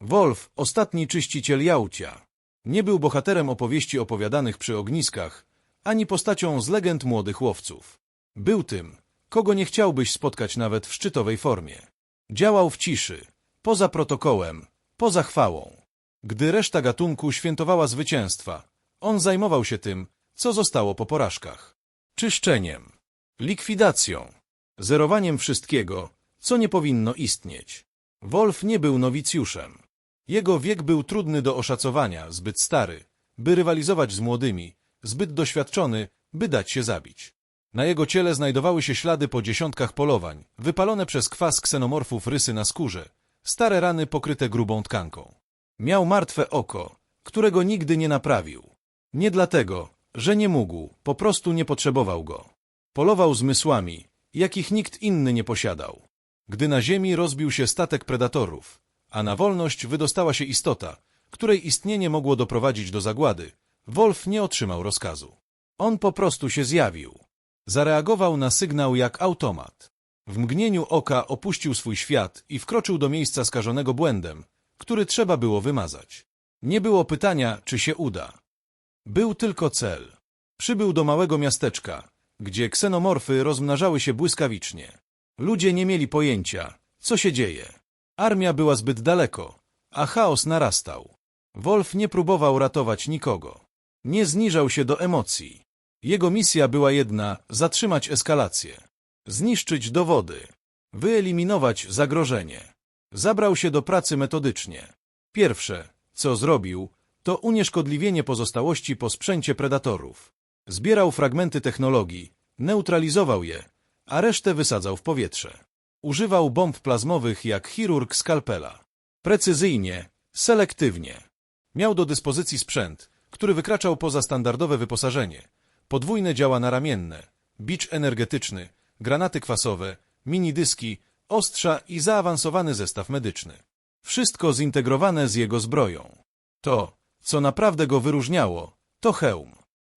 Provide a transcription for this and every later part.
Wolf, ostatni czyściciel Jałcia. Nie był bohaterem opowieści opowiadanych przy ogniskach, ani postacią z legend młodych łowców. Był tym, kogo nie chciałbyś spotkać nawet w szczytowej formie. Działał w ciszy, poza protokołem, poza chwałą. Gdy reszta gatunku świętowała zwycięstwa, on zajmował się tym, co zostało po porażkach. Czyszczeniem, likwidacją, zerowaniem wszystkiego, co nie powinno istnieć. Wolf nie był nowicjuszem. Jego wiek był trudny do oszacowania, zbyt stary, by rywalizować z młodymi, zbyt doświadczony, by dać się zabić. Na jego ciele znajdowały się ślady po dziesiątkach polowań, wypalone przez kwas ksenomorfów rysy na skórze, stare rany pokryte grubą tkanką. Miał martwe oko, którego nigdy nie naprawił. Nie dlatego, że nie mógł, po prostu nie potrzebował go. Polował zmysłami, jakich nikt inny nie posiadał. Gdy na ziemi rozbił się statek predatorów, a na wolność wydostała się istota, której istnienie mogło doprowadzić do zagłady, Wolf nie otrzymał rozkazu. On po prostu się zjawił. Zareagował na sygnał jak automat. W mgnieniu oka opuścił swój świat i wkroczył do miejsca skażonego błędem, który trzeba było wymazać. Nie było pytania, czy się uda. Był tylko cel. Przybył do małego miasteczka, gdzie ksenomorfy rozmnażały się błyskawicznie. Ludzie nie mieli pojęcia, co się dzieje. Armia była zbyt daleko, a chaos narastał. Wolf nie próbował ratować nikogo. Nie zniżał się do emocji. Jego misja była jedna – zatrzymać eskalację. Zniszczyć dowody. Wyeliminować zagrożenie. Zabrał się do pracy metodycznie. Pierwsze, co zrobił, to unieszkodliwienie pozostałości po sprzęcie predatorów. Zbierał fragmenty technologii, neutralizował je, a resztę wysadzał w powietrze. Używał bomb plazmowych jak chirurg skalpela. Precyzyjnie, selektywnie. Miał do dyspozycji sprzęt, który wykraczał poza standardowe wyposażenie. Podwójne działa naramienne, bicz energetyczny, granaty kwasowe, mini-dyski, ostrza i zaawansowany zestaw medyczny. Wszystko zintegrowane z jego zbroją. To, co naprawdę go wyróżniało, to hełm.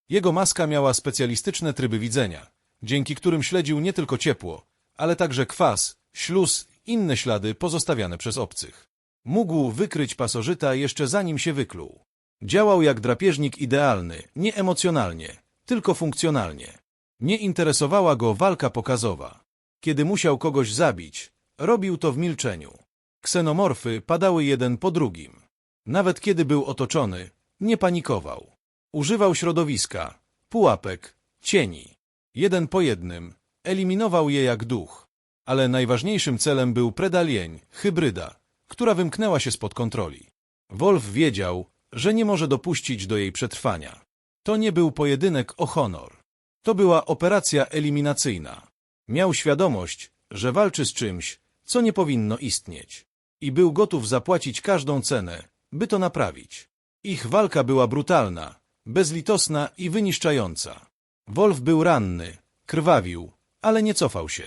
Jego maska miała specjalistyczne tryby widzenia, dzięki którym śledził nie tylko ciepło, ale także kwas, śluz, inne ślady pozostawiane przez obcych. Mógł wykryć pasożyta jeszcze zanim się wykluł. Działał jak drapieżnik idealny, nie emocjonalnie, tylko funkcjonalnie. Nie interesowała go walka pokazowa. Kiedy musiał kogoś zabić, robił to w milczeniu. Ksenomorfy padały jeden po drugim. Nawet kiedy był otoczony, nie panikował. Używał środowiska, pułapek, cieni. Jeden po jednym, eliminował je jak duch. Ale najważniejszym celem był predalień, hybryda, która wymknęła się spod kontroli. Wolf wiedział, że nie może dopuścić do jej przetrwania. To nie był pojedynek o honor. To była operacja eliminacyjna. Miał świadomość, że walczy z czymś, co nie powinno istnieć. I był gotów zapłacić każdą cenę, by to naprawić. Ich walka była brutalna, bezlitosna i wyniszczająca. Wolf był ranny, krwawił, ale nie cofał się.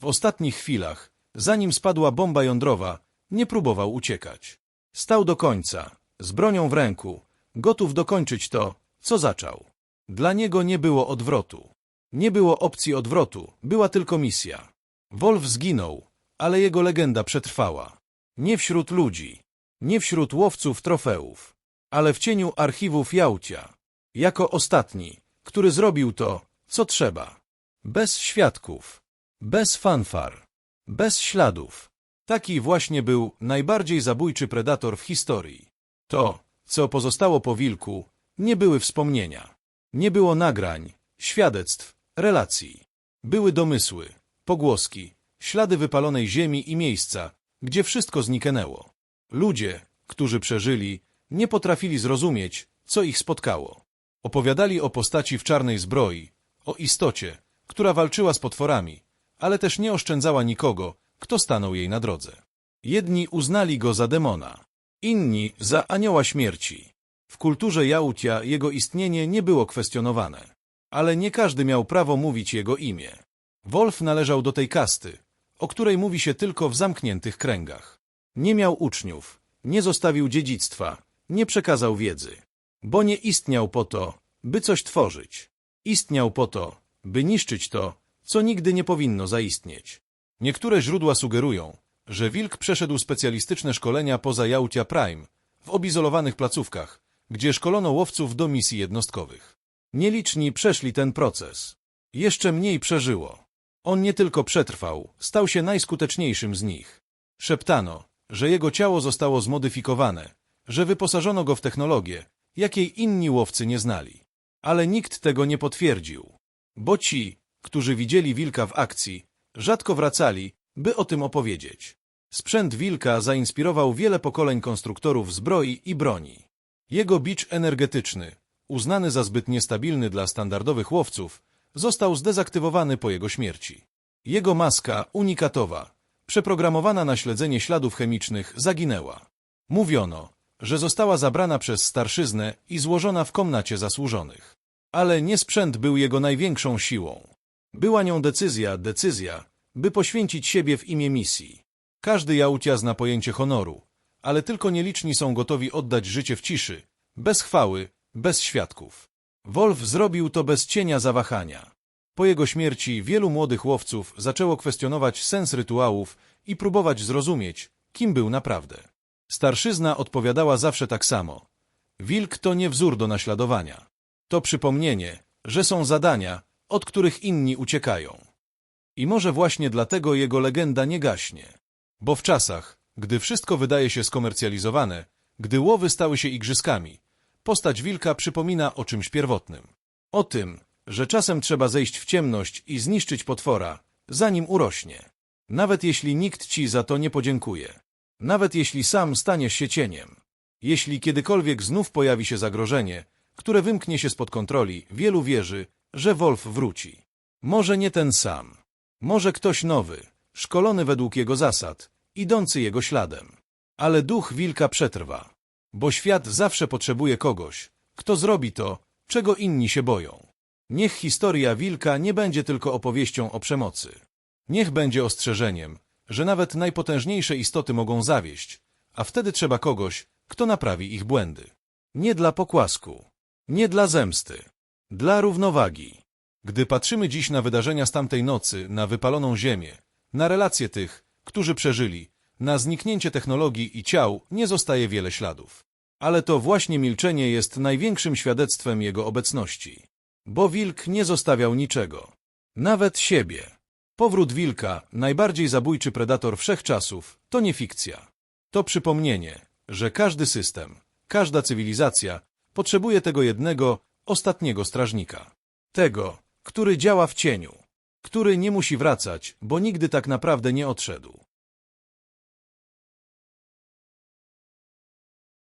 W ostatnich chwilach, zanim spadła bomba jądrowa, nie próbował uciekać. Stał do końca, z bronią w ręku, gotów dokończyć to, co zaczął. Dla niego nie było odwrotu. Nie było opcji odwrotu, była tylko misja. Wolf zginął, ale jego legenda przetrwała. Nie wśród ludzi, nie wśród łowców trofeów, ale w cieniu archiwów Jałcia. Jako ostatni, który zrobił to, co trzeba. Bez świadków, bez fanfar, bez śladów. Taki właśnie był najbardziej zabójczy predator w historii. To, co pozostało po wilku, nie były wspomnienia. Nie było nagrań, świadectw, relacji. Były domysły, pogłoski, ślady wypalonej ziemi i miejsca, gdzie wszystko zniknęło. Ludzie, którzy przeżyli, nie potrafili zrozumieć, co ich spotkało. Opowiadali o postaci w czarnej zbroi, o istocie, która walczyła z potworami, ale też nie oszczędzała nikogo, kto stanął jej na drodze. Jedni uznali go za demona, inni za anioła śmierci. W kulturze Jałcia jego istnienie nie było kwestionowane, ale nie każdy miał prawo mówić jego imię. Wolf należał do tej kasty, o której mówi się tylko w zamkniętych kręgach. Nie miał uczniów, nie zostawił dziedzictwa, nie przekazał wiedzy, bo nie istniał po to, by coś tworzyć. Istniał po to, by niszczyć to, co nigdy nie powinno zaistnieć. Niektóre źródła sugerują, że wilk przeszedł specjalistyczne szkolenia poza Jałcia Prime, w obizolowanych placówkach, gdzie szkolono łowców do misji jednostkowych. Nieliczni przeszli ten proces. Jeszcze mniej przeżyło. On nie tylko przetrwał, stał się najskuteczniejszym z nich. Szeptano, że jego ciało zostało zmodyfikowane, że wyposażono go w technologię, jakiej inni łowcy nie znali. Ale nikt tego nie potwierdził, bo ci, którzy widzieli wilka w akcji, rzadko wracali, by o tym opowiedzieć. Sprzęt wilka zainspirował wiele pokoleń konstruktorów zbroi i broni. Jego bicz energetyczny, uznany za zbyt niestabilny dla standardowych łowców, został zdezaktywowany po jego śmierci. Jego maska unikatowa, przeprogramowana na śledzenie śladów chemicznych, zaginęła. Mówiono, że została zabrana przez starszyznę i złożona w komnacie zasłużonych. Ale nie sprzęt był jego największą siłą. Była nią decyzja, decyzja, by poświęcić siebie w imię misji. Każdy jałcia zna pojęcie honoru, ale tylko nieliczni są gotowi oddać życie w ciszy, bez chwały, bez świadków. Wolf zrobił to bez cienia zawahania. Po jego śmierci wielu młodych łowców zaczęło kwestionować sens rytuałów i próbować zrozumieć, kim był naprawdę. Starszyzna odpowiadała zawsze tak samo. Wilk to nie wzór do naśladowania. To przypomnienie, że są zadania, od których inni uciekają. I może właśnie dlatego jego legenda nie gaśnie. Bo w czasach, gdy wszystko wydaje się skomercjalizowane, gdy łowy stały się igrzyskami, postać wilka przypomina o czymś pierwotnym. O tym, że czasem trzeba zejść w ciemność i zniszczyć potwora, zanim urośnie. Nawet jeśli nikt ci za to nie podziękuje. Nawet jeśli sam staniesz się cieniem. Jeśli kiedykolwiek znów pojawi się zagrożenie, które wymknie się spod kontroli, wielu wierzy, że Wolf wróci. Może nie ten sam. Może ktoś nowy, szkolony według jego zasad, idący jego śladem. Ale duch wilka przetrwa. Bo świat zawsze potrzebuje kogoś, kto zrobi to, czego inni się boją. Niech historia wilka nie będzie tylko opowieścią o przemocy. Niech będzie ostrzeżeniem, że nawet najpotężniejsze istoty mogą zawieść, a wtedy trzeba kogoś, kto naprawi ich błędy. Nie dla pokłasku, nie dla zemsty, dla równowagi. Gdy patrzymy dziś na wydarzenia z tamtej nocy, na wypaloną ziemię, na relacje tych, którzy przeżyli, na zniknięcie technologii i ciał, nie zostaje wiele śladów. Ale to właśnie milczenie jest największym świadectwem jego obecności. Bo wilk nie zostawiał niczego. Nawet siebie. Powrót wilka, najbardziej zabójczy predator wszechczasów, to nie fikcja. To przypomnienie, że każdy system, każda cywilizacja potrzebuje tego jednego, ostatniego strażnika. Tego, który działa w cieniu, który nie musi wracać, bo nigdy tak naprawdę nie odszedł.